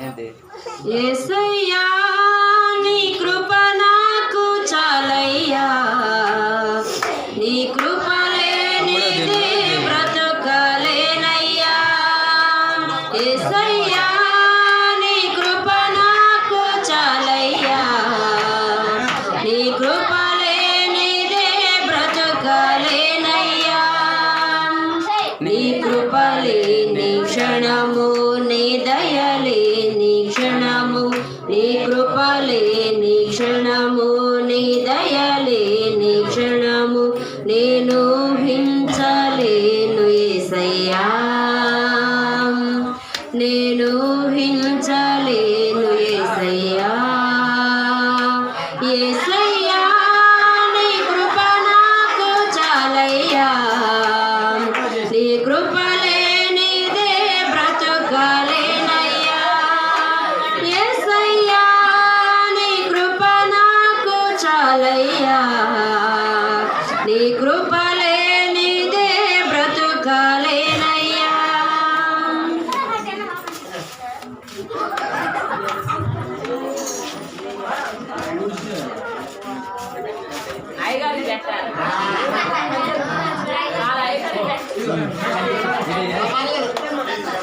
ఏంటి యేసయ్యా నీ కృప నాకు చాలయ్యా. నీ కృప లేనిదే బ్రతుకలేనయ్యా. యేసయ్యా నీ కృప నాకు చాలయ్యా. నీ కృప లేనిదే బ్రతుకలేనయ్యా. నీ కృపలేని క్షణము నీ దయలేని నీ కృపలేని క్షణము నీ దయలేని క్షణము నేను హించలేను ఏసయ్యా. నేను హించలేను ఏసయ్యా. ఏసయ్యా నీ కృప నాకు చాలయ్యా. చాలయ్యా నీ కృప లేనిదే బ్రతుకలేనయ్యా అయ్యగారు పెట్టారు వాళ్ళ అయ్యగారు పెట్టారు